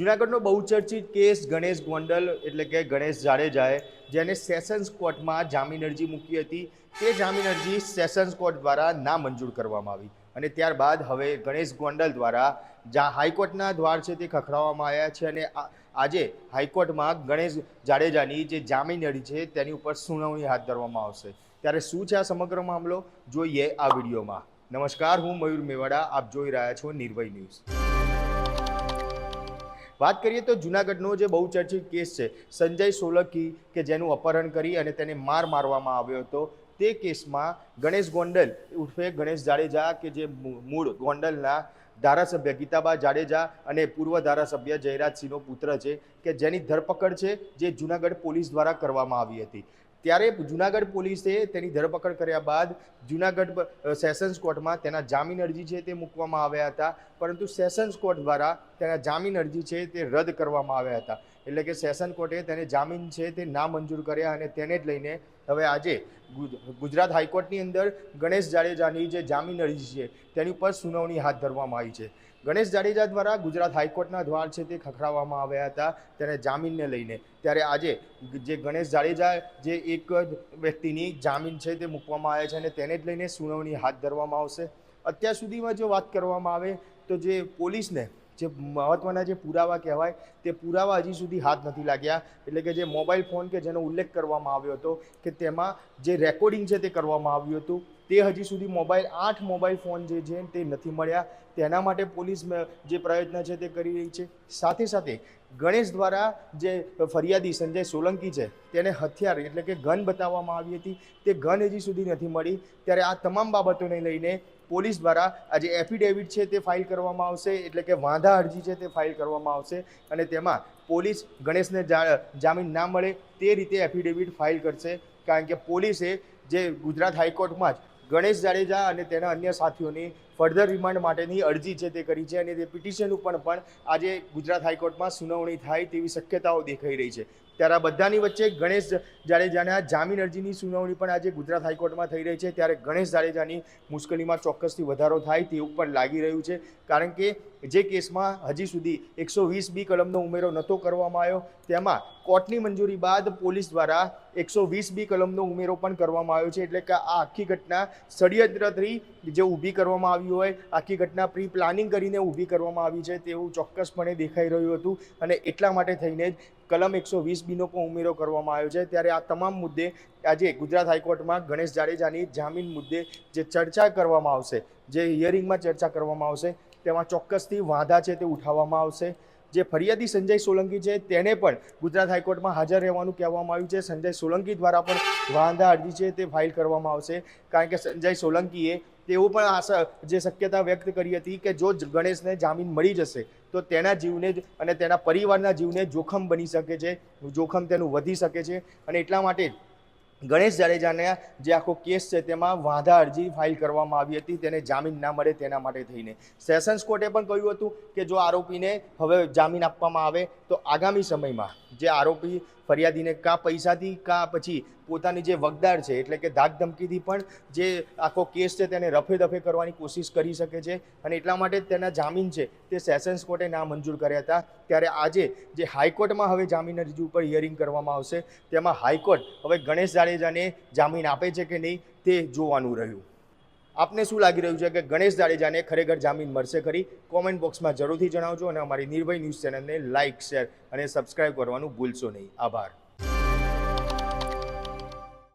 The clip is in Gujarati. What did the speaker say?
જૂનાગઢનો બહુચર્ચિત કેસ ગણેશ ગોંડલ એટલે કે ગણેશ જાડેજાએ, જેને સેશન્સ કોર્ટમાં જામીન અરજી મૂકી હતી, તે જામીન અરજી સેશન્સ કોર્ટ દ્વારા ના મંજૂર કરવામાં આવી. અને ત્યારબાદ હવે ગણેશ ગોંડલ દ્વારા જ્યાં હાઈકોર્ટના દ્વાર છે તે ખખડાવવામાં આવ્યા છે અને આજે હાઈકોર્ટમાં ગણેશ જાડેજાની જે જામીન અરજી છે તેની ઉપર સુનાવણી હાથ ધરવામાં આવશે. ત્યારે શું છે આ સમગ્ર મામલો? જોઈએ આ વિડીયોમાં. નમસ્કાર, હું મયુર મેવાડા, આપ જોઈ રહ્યા છો નિર્ભય ન્યૂઝ. વાત કરીએ તો જુનાગઢનો જે બહુ ચર્ચિત કેસ છે, સંજય સોલંકી કે જેનું અપહરણ કરી અને તેને માર મારવામાં આવ્યો હતો, તે કેસમાં ગણેશ ગોંડલ ઉર્ફે ગણેશ જાડેજા કે જે મૂળ ગોંડલના ધારાસભ્ય ગીતાબા જાડેજા અને પૂર્વ ધારાસભ્ય જયરાજસિંહનો પુત્ર છે, કે જેની ધરપકડ છે, જે જુનાગઢ પોલીસ દ્વારા કરવામાં આવી હતી. ત્યારે જુનાગઢ પોલીસે તેની ધરપકડ કર્યા બાદ જુનાગઢ સેશન્સ કોર્ટમાં તેના જામીન અરજી છે તે મૂકવામાં આવ્યા હતા. પરંતુ સેશન્સ કોર્ટ દ્વારા તેના જામીન અરજી છે તે રદ કરવામાં આવ્યા હતા. એટલે કે સેશન કોર્ટે તેને જામીન છે તે ના મંજૂર કર્યા અને તેને જ લઈને હવે આજે ગુજ- ગુજરાત હાઈકોર્ટની અંદર ગણેશ જાડેજાની જે જામીન અરજી છે, તેની ઉપર સુનાવણી હાથ ધરવામાં આવી છે. ગણેશ જાડેજા દ્વારા ગુજરાત હાઈકોર્ટના દ્વાર છે તે ખખડાવવામાં આવ્યા હતા તેને જામીનને લઈને. ત્યારે આજે જે ગણેશ જાડેજા જે એક વ્યક્તિની જામીન છે તે મૂકવામાં આવ્યા છે અને તેને જ લઈને સુનાવણી હાથ ધરવામાં આવશે. અત્યાર સુધીમાં જો વાત કરવામાં આવે તો જે પોલીસને જે મહત્ત્વના જે પુરાવા કહેવાય, તે પુરાવા હજી સુધી હાથ નથી લાગ્યા. એટલે કે જે મોબાઈલ ફોન કે જેનો ઉલ્લેખ કરવામાં આવ્યો હતો, કે તેમાં જે રેકોર્ડિંગ છે તે કરવામાં આવ્યું હતું, તે હજી સુધી મોબાઈલ, આઠ મોબાઈલ ફોન જે છે તે નથી મળ્યા. તેના માટે પોલીસ જે પ્રયત્ન છે તે કરી રહી છે. સાથે સાથે ગણેશ દ્વારા જે ફરિયાદી સંજય સોલંકી છે, તેને હથિયાર એટલે કે ગન બતાવવામાં આવી હતી. તે ગન હજી સુધી નથી મળી. ત્યારે આ તમામ બાબતોને લઈને પોલીસ દ્વારા આજે એફિડેવિટ છે તે ફાઇલ કરવામાં આવશે, એટલે કે વાંધા અરજી છે તે ફાઇલ કરવામાં આવશે અને તેમાં પોલીસ ગણેશને જા- જામીન ના મળે તે રીતે એફિડેવિટ ફાઇલ કરશે. કારણ કે પોલીસે જે ગુજરાત હાઈકોર્ટમાં જ ગણેશ જાડેજા અને તેના અન્ય સાથીઓની ફર્ધર રિમાન્ડ માટેની અરજી છે તે કરી છે અને તે પિટિશન ઉપર પણ આજે ગુજરાત હાઈકોર્ટમાં સુનાવણી થાય તેવી શક્યતાઓ દેખાઈ રહી છે. ત્યારે આ બધાની વચ્ચે ગણેશ જાડેજાના જામીન અરજીની સુનાવણી પણ આજે ગુજરાત હાઈકોર્ટમાં થઈ રહી છે. ત્યારે ગણેશ જાડેજાની મુશ્કેલીમાં ચોક્કસથી વધારો થાય તેવું પણ લાગી રહ્યું છે. કારણ કે જે કેસમાં હજી સુધી એકસો વીસ બી કલમનો ઉમેરો નહોતો કરવામાં આવ્યો. તેમાં કોર્ટની મંજૂરી બાદ પોલીસ દ્વારા એકસો વીસ બી કલમનો ઉમેરો પણ કરવામાં આવ્યો છે. એટલે કે આ આખી ઘટના ષડયંત્રથી જે ઊભી કરવામાં આવી હોય, આખી ઘટના પ્રી પ્લાનિંગ કરીને ઊભી કરવામાં આવી છે તેવું ચોક્કસપણે દેખાઈ રહ્યું હતું અને એટલા માટે થઈને જ કલમ એકસો વીસ બીનો પણ ઉમેરો કરવામાં આવ્યો છે. ત્યારે આ તમામ મુદ્દે આજે ગુજરાત હાઈકોર્ટમાં ગણેશ જાડેજાની જામીન મુદ્દે જે ચર્ચા કરવામાં આવશે, જે હિયરિંગમાં ચર્ચા કરવામાં આવશે, તેમાં ચોક્કસથી વાંધા છે તે ઉઠાવવામાં આવશે. જે ફરિયાદી સંજય સોલંકી છે તેને પણ ગુજરાત હાઈકોર્ટમાં હાજર રહેવાનું કહેવામાં આવ્યું છે. સંજય સોલંકી દ્વારા પણ વાંધા અરજી છે તે ફાઇલ કરવામાં આવશે. કારણ કે સંજય સોલંકીએ તેઓ પણ આશા, જે શક્યતા વ્યક્ત કરી હતી કે જો ગણેશને જામીન મળી જશે, તો તેના જીવને અને તેના પરિવારના જીવને જોખમ બની શકે છે, જોખમ તેનું વધી શકે છે અને એટલા માટે ગણેશ જાડેજાને જે આખો કેસ છે તેમાં વાંધા અરજી ફાઇલ કરવામાં આવી હતી, તેને જામીન ના મળે તેના માટે થઈને. સેશન્સ કોર્ટે પણ કહ્યું હતું કે જો આરોપીને હવે જામીન આપવામાં આવે, તો આગામી સમયમાં જે આરોપી ફરિયાદીને કા પૈસાથી, કા પછી પોતાની જે વગદાર છે, એટલે કે ધાક ધમકીથી પણ જે આખો કેસ છે તેને રફે દફે કરવાની કોશિશ કરી શકે છે અને એટલા માટે તેના જામીન છે તે સેશન્સ કોર્ટે ના મંજૂર કર્યા હતા. ત્યારે આજે જે હાઈકોર્ટમાં હવે જામીન અરજી ઉપર હિયરિંગ કરવામાં આવશે, તેમાં હાઈકોર્ટ હવે ગણેશ જાડેજાને જામીન આપે છે કે નહીં તે જોવાનું રહ્યું. આપને શું લાગી રહ્યું છે કે ગણેશ જાડેજાને ખરેખર જામીન મળશે ખરી? કોમેન્ટ બોક્સમાં જરૂરથી જણાવજો અને અમારી નિર્ભય ન્યૂઝ ચેનલને લાઇક શેર અને સબસ્ક્રાઇબ કરવાનું ભૂલશો નહીં. આભાર.